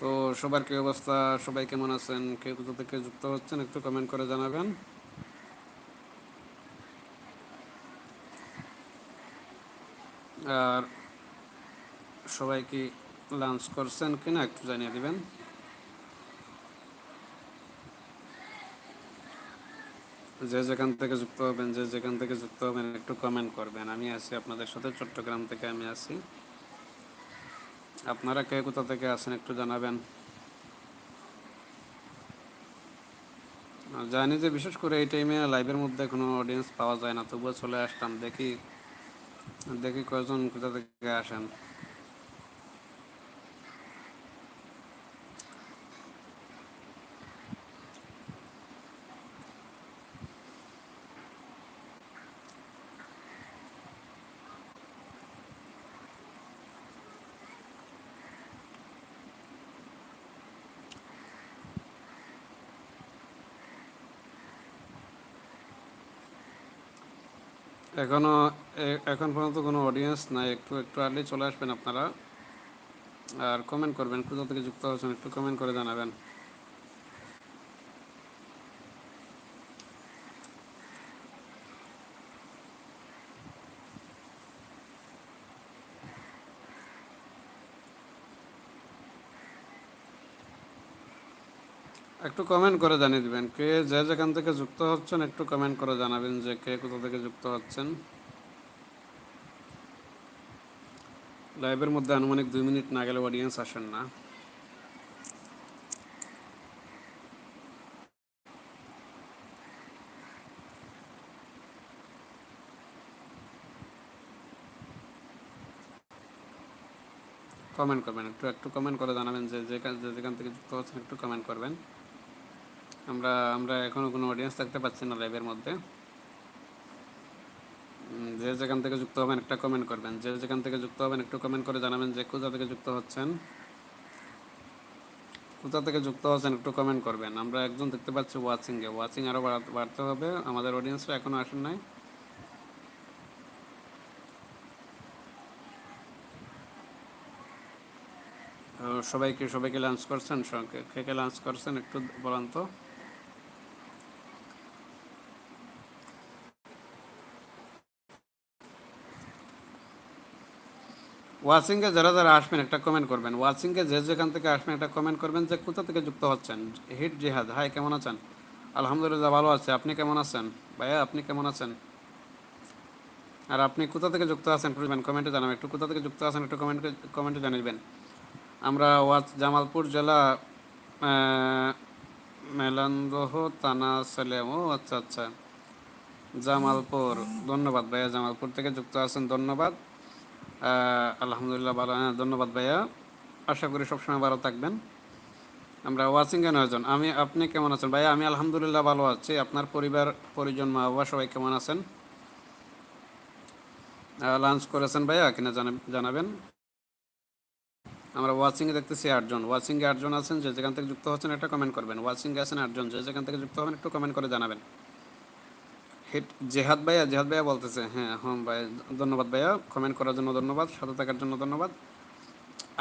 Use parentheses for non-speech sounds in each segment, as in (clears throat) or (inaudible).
তো সবার কি অবস্থা? সবাই কেমন আছেন? কেউ কোথা থেকে যুক্ত হচ্ছেন একটু কমেন্ট করে জানাবেন। আর সবাই কি লাঞ্চ করছেন কিনা একটু জানিয়ে দিবেন। যে যেখান থেকে যুক্ত হবেন, যে যেখান থেকে যুক্ত হবেন একটু কমেন্ট করবেন। আমি আছি আপনাদের সাথে, চট্টগ্রাম থেকে আমি আছি। আপনারা কে কোথা থেকে আসেন একটু জানাবেন। জানি যে বিশেষ করে এই টাইমে লাইভের মধ্যে কোনো অডিয়েন্স পাওয়া যায় না, তবুও চলে আসতাম, দেখি দেখি কয়জন কোথা থেকে আসেন। এখনও, এ- এখন পর্যন্ত কোনো অডিয়েন্স নাই। একটু একটু আর্লি চলে আসবেন আপনারা। আর কমেন্ট করবেন, কোথা থেকে যুক্ত হচ্ছেন একটু কমেন্ট করে জানাবেন। একটু কমেন্ট করে জানিয়ে দিবেন। কে যে যেখান থেকে যুক্ত হচ্ছেন একটু কমেন্ট করে জানাবেন যে কে কোথা থেকে যুক্ত হচ্ছেন। লাইভের মধ্যে আনুমানিক দুই মিনিট না গেলে অডিয়েন্স আসেন না। কমেন্ট করবেন, একটু একটু কমেন্ট করে জানাবেন যে যেখান থেকে যুক্ত হচ্ছেন একটু কমেন্ট করবেন। আমরা আমরা এখনও কোনো অডিয়েন্স দেখতে পাচ্ছি না লাইভের মধ্যে। যে যেখান থেকে যুক্ত হবেন একটা কমেন্ট করবেন। যে যেখান থেকে যুক্ত হবেন একটু কমেন্ট করে জানাবেন যে কোথা থেকে যুক্ত হচ্ছেন। কোথা থেকে যুক্ত হচ্ছেন একটু কমেন্ট করবেন। আমরা একজন দেখতে পাচ্ছি ওয়াচিংয়ে ওয়াচিং আরও বাড়তে হবে। আমাদের অডিয়েন্সরা এখনও আসেন নাই। সবাইকে সবাইকে লাঞ্চ করছেন কে কে লাঞ্চ করছেন একটু বলেন তো। ওয়াচিংয়ে যারা যারা আসবেন, একটা কমেন্ট করবেন। ওয়াচিংয়ে যে যেখান থেকে আসবেন, একটা কমেন্ট করবেন যে কোথা থেকে যুক্ত হচ্ছেন। হিট জিহাদ, হাই, কেমন আছেন? আলহামদুলিল্লাহ ভালো আছে। আপনি কেমন আছেন? ভাইয়া, আপনি কেমন আছেন? আর আপনি কোথা থেকে যুক্ত আছেন একটু কমেন্টে জানাবেন। একটু কোথা থেকে যুক্ত আছেন একটু কমেন্ট কমেন্টে জানাবেন। আমরা ওয়াচ জামালপুর জেলা মেলান্দহ, থানা সেলেম। ও আচ্ছা আচ্ছা। জামালপুর, ধন্যবাদ ভাইয়া। জামালপুর থেকে যুক্ত আছেন, ধন্যবাদ। আলহামদুলিল্লাহ ভালো। হ্যাঁ ধন্যবাদ ভাইয়া। আশা করি সবসময় ভালো থাকবেন। আমরা ওয়াচিংয়ে নয়জন আমি, আপনি কেমন আছেন? ভাইয়া, আমি আলহামদুলিল্লাহ ভালো আছি। আপনার পরিবার, পরিজন, মা বাবা সবাই কেমন আছেন? লাঞ্চ করেছেন ভাইয়া কিনা জানাবেন? আমরা ওয়াচিংয়ে দেখতেছি আটজন। ওয়াচিংয়ে আটজন আছেন যে যেখান থেকে যুক্ত হচ্ছেন, একটা কমেন্ট করবেন। ওয়াচিংয়ে আছেন আটজন। যে যেখান থেকে যুক্ত হবেন, একটু কমেন্ট করে জানাবেন। জেহাদ ভাইয়া জেহাদ ভাইয়া বলতেছে হ্যাঁ হ্যাঁ ভাই, ধন্যবাদ ভাইয়া কমেন্ট করার জন্য ধন্যবাদ, সাথে থাকার জন্য ধন্যবাদ।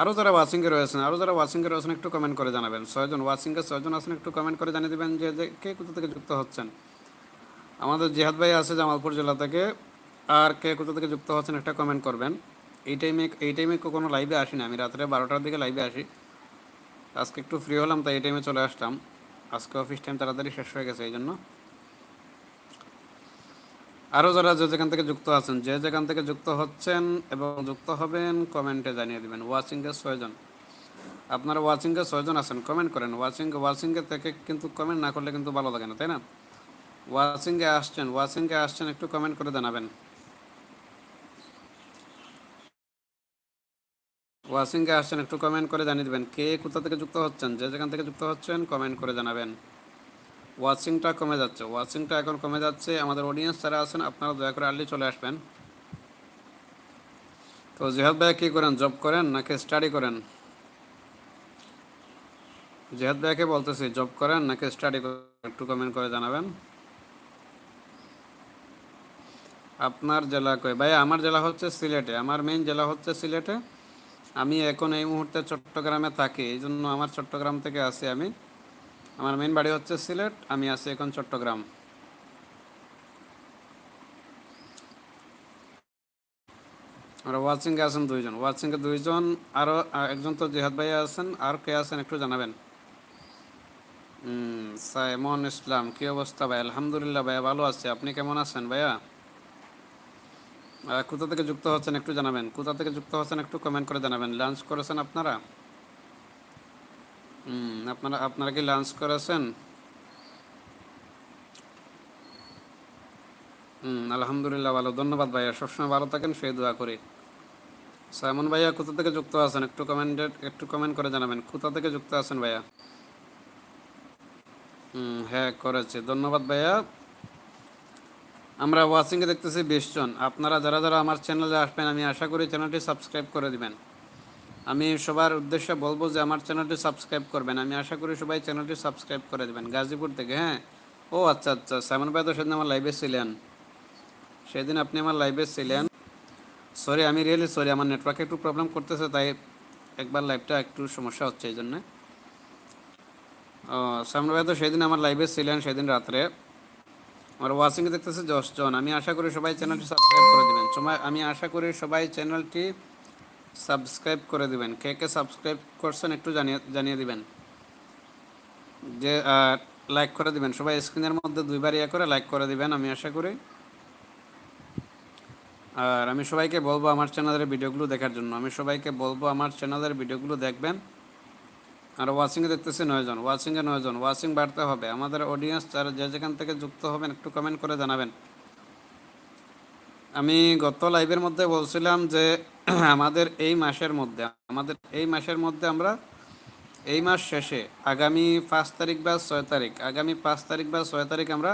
আরও যারা ওয়াচিংয়ে রয়েছেন আরও যারা ওয়াচিংয়ে রয়েছেন, একটু কমেন্ট করে জানাবেন। ছয়জন ওয়াচিংয়ে ছয়জন আছেন, একটু কমেন্ট করে জানিয়ে দেবেন যে যে কে কোথা থেকে যুক্ত হচ্ছেন। আমাদের জেহাদ ভাই আছে জামালপুর জেলা থেকে, আর কে কোথা থেকে যুক্ত হচ্ছেন একটা কমেন্ট করবেন। এই টাইমে এই টাইমে কোনো লাইভে আসি না, আমি রাত্রে বারোটার দিকে লাইভে আসি। আজকে একটু ফ্রি হলাম, তাই এই টাইমে চলে আসলাম। আজকে অফিস টাইম তাড়াতাড়ি শেষ হয়ে গেছে এই জন্য আরও যারা যে যেখান থেকে যুক্ত আছেন, যে যেখান থেকে যুক্ত হচ্ছেন এবং যুক্ত হবেন, কমেন্টে জানিয়ে দেবেন ওয়াচিংয়ে ছয়জন। আপনারা ওয়াচিংয়ে ছয়জন আছেন, কমেন্ট করেন। ওয়াচিং ওয়াচিংয়ে থেকে কিন্তু কমেন্ট না করলে কিন্তু ভালো লাগে না, তাই না? ওয়াচিংয়ে আসছেন ওয়াচিংয়ে আসছেন, একটু কমেন্ট করে জানাবেন। ওয়াচিংয়ে আসছেন, একটু কমেন্ট করে জানিয়ে দেবেন, কে কোথা থেকে যুক্ত হচ্ছেন, যে যেখান থেকে যুক্ত হচ্ছেন, কমেন্ট করে জানাবেন। ওয়াচিংটা কমে যাচ্ছে। ওয়াচিংটা এখন কমে যাচ্ছে। আমাদের অডিয়েন্স যারা আছেন, আপনারা দয়া করে আর্লি চলে আসবেন। তো জেহাদ ভাই কী করেন? জব করেন নাকি স্টাডি করেন? জেহাদ ভাইকে বলতেছি জব করেন নাকি স্টাডি করেন? একটু কমেন্ট করে জানাবেন। আপনার জেলা কই ভাই আমার জেলা হচ্ছে সিলেটে। আমার মেইন জেলা হচ্ছে সিলেটে। আমি এখন এই মুহূর্তে চট্টগ্রামে থাকি। এই জন্য আমার চট্টগ্রাম থেকে আসি আমি। আমার মেন বাড়ি হচ্ছে সিলেট, আমি আছি এখন চট্টগ্রাম। আমরা ওয়াচিংয়ে আছেন দুইজন। ওয়াচিংয়ে দুইজন আরও একজন তো জিহাদ ভাইয়া আছেন, আর কে আছেন একটু জানাবেন। সাইমন ইসলাম, কি অবস্থা ভাই? আলহামদুলিল্লাহ ভাইয়া ভালো আছে। আপনি কেমন আছেন ভাইয়া? কোথা থেকে যুক্ত হচ্ছেন একটু জানাবেন। কোথা থেকে যুক্ত হচ্ছেন একটু কমেন্ট করে জানাবেন। লাঞ্চ করেছেন আপনারা? আপনারা আপনারা কি লাঞ্চ করেছেন? হুম, আলহামদুলিল্লাহ, ভালো। ধন্যবাদ ভাইয়া, সবসময় ভালো থাকেন, সেই দোয়া করি। সাইমন ভাইয়া, কোথা থেকে যুক্ত আছেন? একটু কমেন্টে একটু কমেন্ট করে জানাবেন। কোথা থেকে যুক্ত আছেন ভাইয়া? হুম হ্যাঁ করেছে। ধন্যবাদ ভাইয়া। আমরা ওয়াচিংয়ে দেখতেছি বিশ জন। আপনারা যারা যারা আমার চ্যানেলে আসবেন, আমি আশা করি চ্যানেলটি সাবস্ক্রাইব করে দিবেন। আমি সবার উদ্দেশ্যে বলব যে আমার চ্যানেলটি সাবস্ক্রাইব করবেন। আমি আশা করি সবাই চ্যানেলটি সাবস্ক্রাইব করে দেবেন। গাজীপুর থেকে হ্যাঁ? ও আচ্ছা আচ্ছা। সাইমন ভাই তো সেদিন আমার লাইভে ছিলেন। সেদিন আপনি আমার লাইভে ছিলেন। সরি আমি রিয়েলি সরি আমার নেটওয়ার্কে একটু প্রবলেম করতেছে, তাই একবার লাইভটা একটু সমস্যা হচ্ছে এই জন্যে। ও সামনে ভাই তো সেদিন আমার লাইভে ছিলেন, সেদিন রাত্রে। আমার ওয়াচিংয়ে দেখতেছে দশ জন। আমি আশা করি সবাই চ্যানেলটি সাবস্ক্রাইব করে দেবেন। আমি আশা করি সবাই চ্যানেলটি সাবস্ক্রাইব করে দিবেন। কে কে সাবস্ক্রাইব করছেন একটু জানিয়ে জানিয়ে দিবেন। যে লাইক করে দিবেন। সবাই স্ক্রিনের মধ্যে দুইবার ইয়ে করে লাইক করে দিবেন, আমি আশা করি। আর আমি সবাইকে বলব আমার চ্যানেলের ভিডিওগুলো দেখার জন্য। আমি সবাইকে বলব আমার চ্যানেলের ভিডিওগুলো দেখবেন। আর ওয়াচিংয়ে দেখতেছি নয়জন। ওয়াচিংয়ে নয়জন। ওয়াচিং বাড়তে হবে। আমাদের অডিয়েন্স যারা যে যেখান থেকে যুক্ত হবেন, একটু কমেন্ট করে জানাবেন। আমি গত লাইভের মধ্যে বলছিলাম যে (clears throat) আমাদের এই মাসের মধ্যে, আমাদের এই মাসের মধ্যে আমরা এই মাস শেষে, আগামী পাঁচ তারিখ বা ছয় তারিখ, আগামী পাঁচ তারিখ বা ছয় তারিখ আমরা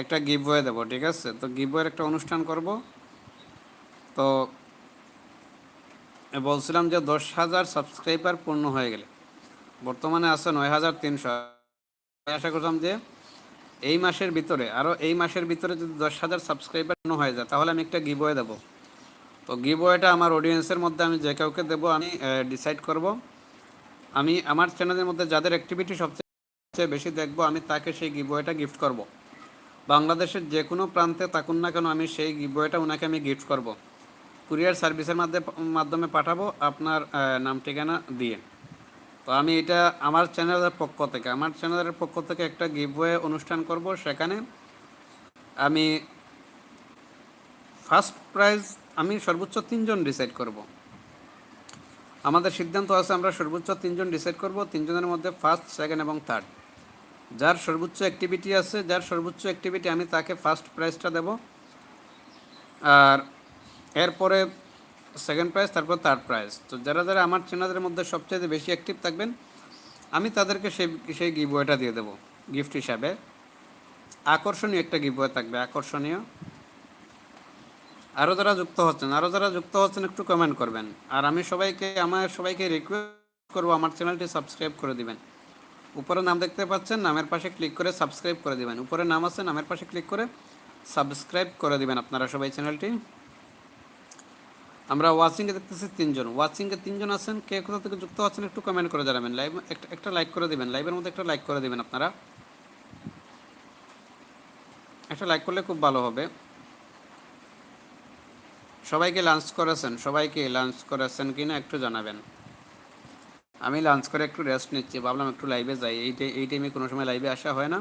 একটা গিভওয়ে দেবো, ঠিক আছে? তো গিভওয়ের একটা অনুষ্ঠান করব। তো বলছিলাম যে দশ হাজার সাবস্ক্রাইবার পূর্ণ হয়ে গেলে, বর্তমানে আছে নয় হাজার তিনশো। আশা করলাম যে এই মাসের ভিতরে, আরও এই মাসের ভিতরে যদি দশ হাজার সাবস্ক্রাইবার পূর্ণ হয়ে যায়, তাহলে আমি একটা গিভওয়ে দেবো। তো গিভওয়েটা আমার অডিয়েন্সের মধ্যে আমি যে কাউকে দেবো, আমি ডিসাইড করব। আমি আমার চ্যানেলের মধ্যে যাদের অ্যাক্টিভিটি সবচেয়ে বেশি দেখব, আমি তাকে সেই গিভওয়েটা গিফট করব। বাংলাদেশের যে কোনো প্রান্তে থাকুন না কেন, আমি সেই গিভওয়েটা ওনাকে আমি গিফট করব। কুরিয়ার সার্ভিসের মাধ্যমে মাধ্যমে পাঠাবো আপনার নাম, ঠিকানা দিয়ে। তো আমি এটা আমার চ্যানেলের পক্ষ থেকে, আমার চ্যানেলের পক্ষ থেকে একটা গিভওয়ে অনুষ্ঠান করব সেখানে। আমি ফার্স্ট প্রাইজ আমি সর্বোচ্চ তিনজন ডিসাইড করব। আমাদের সিদ্ধান্ত আছে আমরা সর্বোচ্চ তিনজন ডিসাইড করব, তিনজনের মধ্যে ফার্স্ট সেকেন্ড এবং থার্ড যার সর্বোচ্চ অ্যাক্টিভিটি আছে, যার সর্বোচ্চ অ্যাক্টিভিটি আমি তাকে ফার্স্ট প্রাইজটা দেব। আর এরপরে সেকেন্ড প্রাইজ তারপর থার্ড প্রাইজ তো যারা যারা আমার চেনাদের মধ্যে সবচেয়ে বেশি অ্যাক্টিভ থাকবেন, আমি তাদেরকে সেই সেই গিভওয়েটা দিয়ে দেবো গিফট হিসাবে। আকর্ষণীয় একটা গিভওয়ে থাকবে, আকর্ষণীয়। আরও যারা যুক্ত হচ্ছেন আরও যারা যুক্ত হচ্ছেন একটু কমেন্ট করবেন। আর আমি সবাইকে, আমার সবাইকে রিকোয়েস্ট করব, আমার চ্যানেলটি সাবস্ক্রাইব করে দিবেন। উপরে নাম দেখতে পাচ্ছেন, নামের পাশে ক্লিক করে সাবস্ক্রাইব করে দিবেন। উপরে নাম আছে, নামের পাশে ক্লিক করে সাবস্ক্রাইব করে দিবেন আপনারা সবাই চ্যানেলটি আমরা ওয়াচিংয়ে দেখতেছি তিনজন। ওয়াচিংয়ে তিনজন আছেন, কে কোথা থেকে যুক্ত আছেন একটু কমেন্ট করে জানাবেন। লাইভ একটা একটা লাইক করে দিবেন। লাইভের মধ্যে একটা লাইক করে দিবেন আপনারা। একটা লাইক করলে খুব ভালো হবে। সবাইকে লাঞ্চ করেছেন? সবাইকে লাঞ্চ করেছেন কিনা একটু জানাবেন। আমি লাঞ্চ করে একটু রেস্ট নিচ্ছি। ভাবলাম একটু লাইভে যাই। এই এই টাইমে কোনো সময় লাইভে আসা হয় না।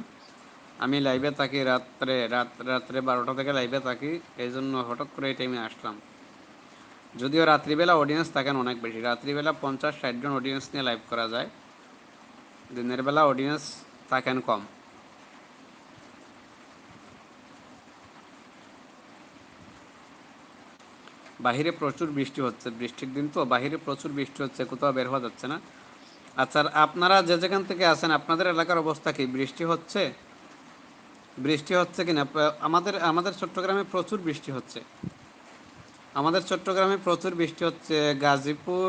আমি লাইভে থাকি রাত্রে, রাত, রাত্রে বারোটা থেকে লাইভে থাকি। এই জন্য হঠাৎ করে এই টাইমে আসলাম। যদিও রাত্রিবেলা অডিয়েন্স থাকেন অনেক বেশি। রাত্রিবেলা পঞ্চাশ ষাটজন অডিয়েন্স নিয়ে লাইভ করা যায়। দিনের বেলা অডিয়েন্স থাকেন কম। বাহিরে প্রচুর বৃষ্টি হচ্ছে, বৃষ্টির দিন তো, বাহিরে প্রচুর বৃষ্টি হচ্ছে, কোথাও বের হওয়া যাচ্ছে না। আচ্ছা আপনারা যে যেখান থেকে আছেন, আপনাদের এলাকার অবস্থা কি? বৃষ্টি হচ্ছে? বৃষ্টি হচ্ছে কি না আমাদের আমাদের চট্টগ্রামে প্রচুর বৃষ্টি হচ্ছে। আমাদের চট্টগ্রামে প্রচুর বৃষ্টি হচ্ছে, গাজীপুর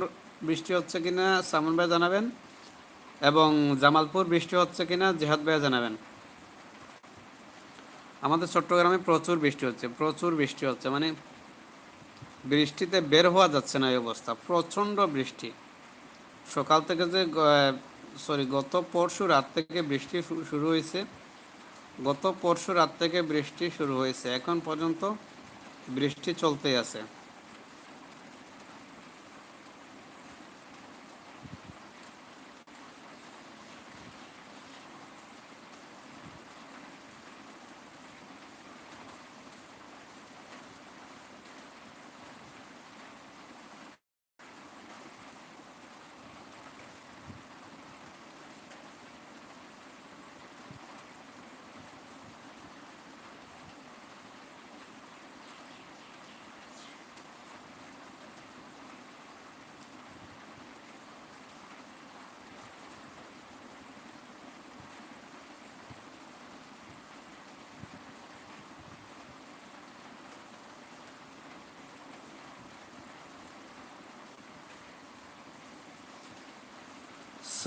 বৃষ্টি হচ্ছে কিনা, সামন ভাই জানাবেন, এবং জামালপুর বৃষ্টি হচ্ছে কিনা, জেহাদ ভাই জানাবেন। আমাদের চট্টগ্রামে প্রচুর বৃষ্টি হচ্ছে, প্রচুর বৃষ্টি হচ্ছে মানে বৃষ্টিতে বের হওয়া যাচ্ছে না এই অবস্থা। প্রচণ্ড বৃষ্টি। সকাল থেকে যে সরি গত পরশু রাত থেকে বৃষ্টি শুরু হয়েছে। গত পরশু রাত থেকে বৃষ্টি শুরু হয়েছে। এখন পর্যন্ত বৃষ্টি চলতেই আছে।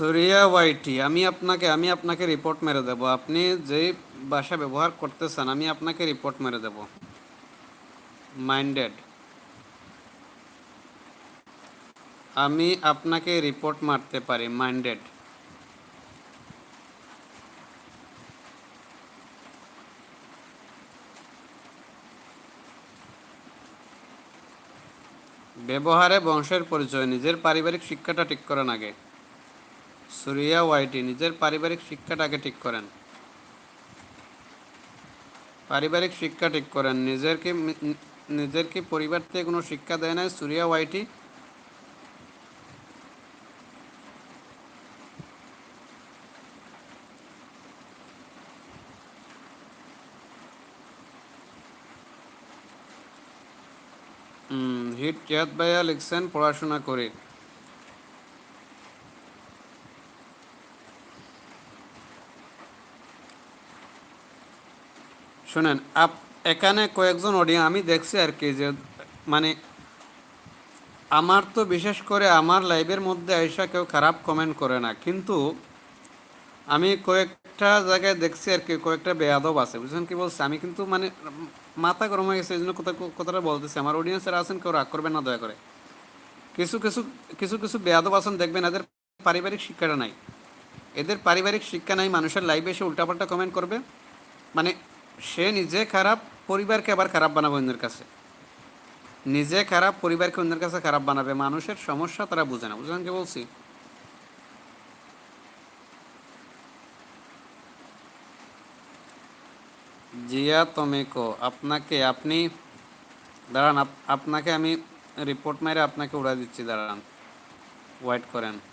সুরিয়া ওয়াইটি, আমি আপনাকে আমি আপনাকে রিপোর্ট মেরে দেব। আপনি যেই ভাষা ব্যবহার করতেছেন, আমি আপনাকে রিপোর্ট মেরে দেব। মাইন্ডেড আমি আপনাকে রিপোর্ট মারতে পারি মাইন্ডেড ব্যবহারে বংশের পরিচয়, নিজের পারিবারিক শিক্ষাটা ঠিক করেন আগে। সুরিয়া ওয়াইটি নিজের পারিবারিক শিক্ষাটাকে ঠিক করেন। পারিবারিক শিক্ষা ঠিক করেন। নিজের কি নিজের কি পরিবার থেকে কোনো শিক্ষা দেয় না সুরিয়া ওয়াইটি? হিট চেয়াত ভাইয়া লিখছেন পড়াশোনা করে শোনেন, আপ, এখানে কয়েকজন অডিয়েন্স আমি দেখছি আর কি যে মানে আমার তো বিশেষ করে আমার লাইভের মধ্যে আইসা কেউ খারাপ কমেন্ট করে না, কিন্তু আমি কয়েকটা জায়গায় দেখছি আর কি, কয়েকটা বেয়াদব আছে বুঝলেন কি বলছে? আমি কিন্তু মানে মাথা গরম হয়ে গেছে, এই জন্য কথা, কথাটা বলতেছি। আমার অডিয়েন্সের আছেন, কেউ রাগ করবেন না, দয়া করে। কিছু কিছু কিছু কিছু বেয়াদব আছেন, দেখবেন এদের পারিবারিক শিক্ষাটা নাই। এদের পারিবারিক শিক্ষা নাই, মানুষের লাইভে এসে উল্টাপাল্টা কমেন্ট করবে। মানে সে নিজে খারাপ পরিবারকে আবার খারাপ বানাবে অন্যের কাছে। নিজে খারাপ পরিবারকে অন্যের কাছে খারাপ বানাবে, মানুষের সমস্যা তারা বুঝে না। বুঝলেন কি বলছি? জিয়া তমেকো আপনাকে আপনি, দাঁড়ান, আপ- আপনাকে আমি রিপোর্ট মেরে আপনাকে উড়া দিচ্ছি, দাঁড়ান। ওয়েট করেন।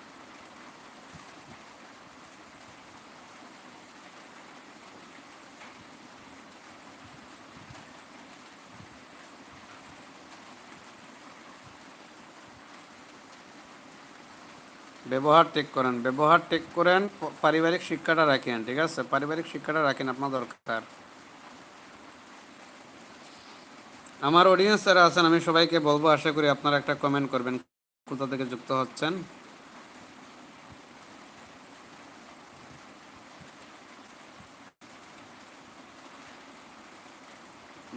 ব্যবহার ঠিক করেন। ব্যবহার ঠিক করেন, পারিবারিক শিক্ষাটা রাখেন, ঠিক আছে? পারিবারিক শিক্ষাটা রাখেন আপনার দরকার। আমার অডিয়েন্স যারা আছেন, আমি সবাইকে বলব, আশা করি আপনারা একটা কমেন্ট করবেন, কোথা থেকে যুক্ত হচ্ছেন।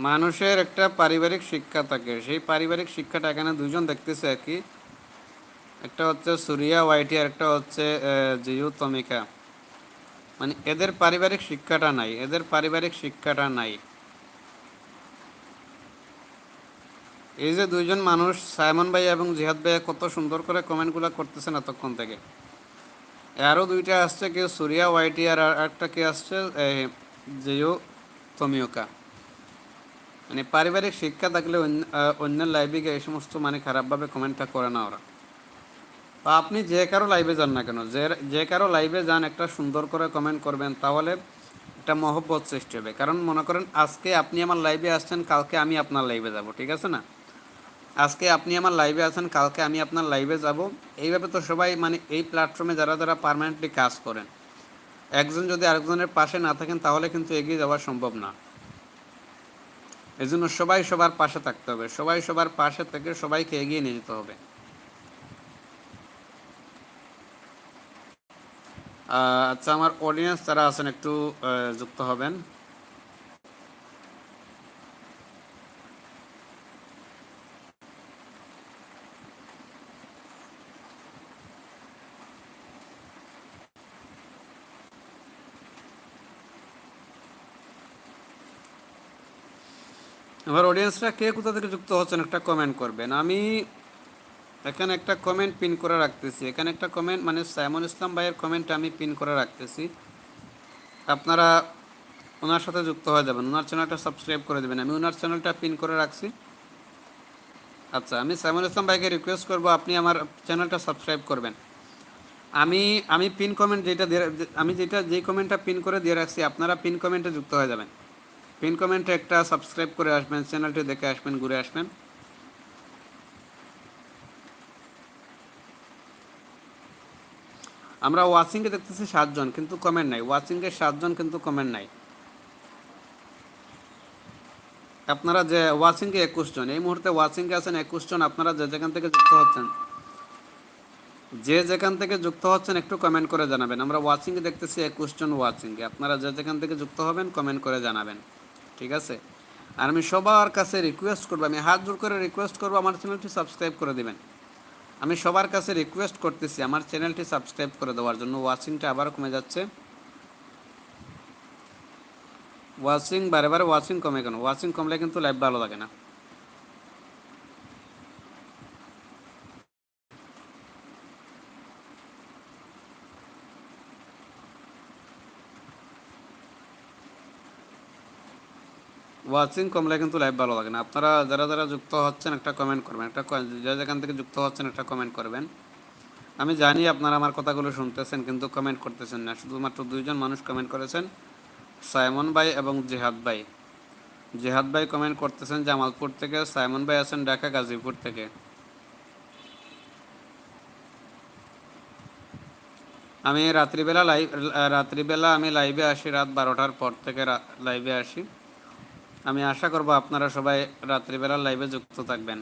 মানুষের একটা পারিবারিক শিক্ষা থাকে। সেই পারিবারিক শিক্ষাটা এখানে দুজন দেখতেছে আর কি। একটা হচ্ছে সুরিয়া ওয়াইটি আর একটা হচ্ছে আহ, জিয়ু তমিকা। মানে এদের পারিবারিক শিক্ষাটা নাই এদের পারিবারিক শিক্ষাটা নাই। এই যে দুইজন মানুষ সাইমন ভাই এবং জিহাদ ভাইয়া কত সুন্দর করে কমেন্টগুলো করতেছেন এতক্ষণ থেকে। আরও দুইটা আসছে কেউ সুরিয়া ওয়াইটি আর একটা কে আসছে জিও তমিওকা মানে পারিবারিক শিক্ষা থাকলে অন্য- লাইভে এই সমস্ত মানে খারাপভাবে কমেন্টটা করে না ওরা। বা আপনি যে কারও লাইভে যান না কেন? যে যে কারও লাইভে যান, একটা সুন্দর করে কমেন্ট করবেন, তাহলে একটা মহব্বত সৃষ্টি হবে। কারণ মনে করেন, আজকে আপনি আমার লাইভে আসছেন, কালকে আমি আপনার লাইভে যাব, ঠিক আছে না? আজকে আপনি আমার লাইভে আছেন, কালকে আমি আপনার লাইভে যাব। এইভাবে তো সবাই মানে এই প্ল্যাটফর্মে যারা যারা পার্মানেন্টলি কাজ করেন, একজন যদি আরেকজনের পাশে না থাকেন, তাহলে কিন্তু এগিয়ে যাওয়া সম্ভব না। এই জন্য সবাই সবার পাশে থাকতে হবে, সবাই সবার পাশে থেকে সবাইকে এগিয়ে নিয়ে যেতে হবে। আচ্ছা আমার অডিয়েন্স যারা আছেন একটু যুক্ত হবেন। আমার অডিয়েন্সরা কে কোথা থেকে যুক্ত হচ্ছেন, একটা কমেন্ট করবেন। আমি এখানে একটা কমেন্ট পিন করে রাখতেছি। এখানে একটা কমেন্ট মানে সাইমন ইসলাম ভাইয়ের কমেন্ট আমি পিন করে রাখতেছি। আপনারা ওনার সাথে যুক্ত হয়ে যাবেন। ওনার চ্যানেলটা সাবস্ক্রাইব করে দেবেন। আমি ওনার চ্যানেলটা পিন করে রাখছি। আচ্ছা আমি সাইমন ইসলাম ভাইকে রিকোয়েস্ট করব, আপনি আমার চ্যানেলটা সাবস্ক্রাইব করবেন। আমি আমি পিন কমেন্ট যেটা দিয়ে, আমি যেটা যেই কমেন্টটা পিন করে দিয়ে রাখছি, আপনারা পিন কমেন্টে যুক্ত হয়ে যাবেন। পিন কমেন্টে একটা সাবস্ক্রাইব করে আসবেন চ্যানেলটি দেখে আসবেন, ঘুরে আসবেন। আমরা ওয়াচিংয়ে দেখতেছি সাতজন, কিন্তু কমেন্ট নাই। ওয়াচিংয়ে সাতজন, কিন্তু কমেন্ট নাই। আপনারা যে ওয়াচিংয়ে একুশ জন, এই মুহূর্তে ওয়াচিংয়ে আছেন একুশ জন, আপনারা যে যেখান থেকে যুক্ত হচ্ছেন, যে যেখান থেকে যুক্ত হচ্ছেন একটু কমেন্ট করে জানাবেন। আমরা ওয়াচিংয়ে দেখতেছি একুশ জন ওয়াচিংয়ে আপনারা যে যেখান থেকে যুক্ত হবেন কমেন্ট করে জানাবেন। ঠিক আছে? আর আমি সবার কাছে রিকোয়েস্ট করব, আমি হাত জোর করে রিকোয়েস্ট করব, আমার চ্যানেলটি সাবস্ক্রাইব করে দিবেন। আমি সবার কাছে রিকোয়েস্ট করতেছি, আমার চ্যানেলটি সাবস্ক্রাইব করে দেওয়ার জন্য। ওয়াচিংটা আবার কমে যাচ্ছে। ওয়াচিং বারে বারে ওয়াচিং কমে কেন? ওয়াচিং কমলে কিন্তু লাইভ ভালো লাগে না। ওয়াচিং কমলে কিন্তু লাইভ ভালো লাগে না। আপনারা যারা যারা যুক্ত হচ্ছেন একটা কমেন্ট করবেন। একটা ক- যে যেখান থেকে যুক্ত হচ্ছেন একটা কমেন্ট করবেন। আমি জানি আপনারা আমার কথাগুলো শুনতেছেন কিন্তু কমেন্ট করতেছেন না। শুধুমাত্র দুইজন মানুষ কমেন্ট করেছেন, সাইমন ভাই এবং জেহাদ ভাই। জেহাদ ভাই কমেন্ট করতেছেন জামালপুর থেকে, সাইমন ভাই আছেন ঢাকা, গাজীপুর থেকে। আমি রাত্রিবেলা লাইভ রাত্রিবেলা আমি লাইভে আসি রাত বারোটার পর থেকে লাইভে আসি। আমি আশা করব আপনারা সবাই রাত্রিবেলা লাইভে যুক্ত থাকবেন।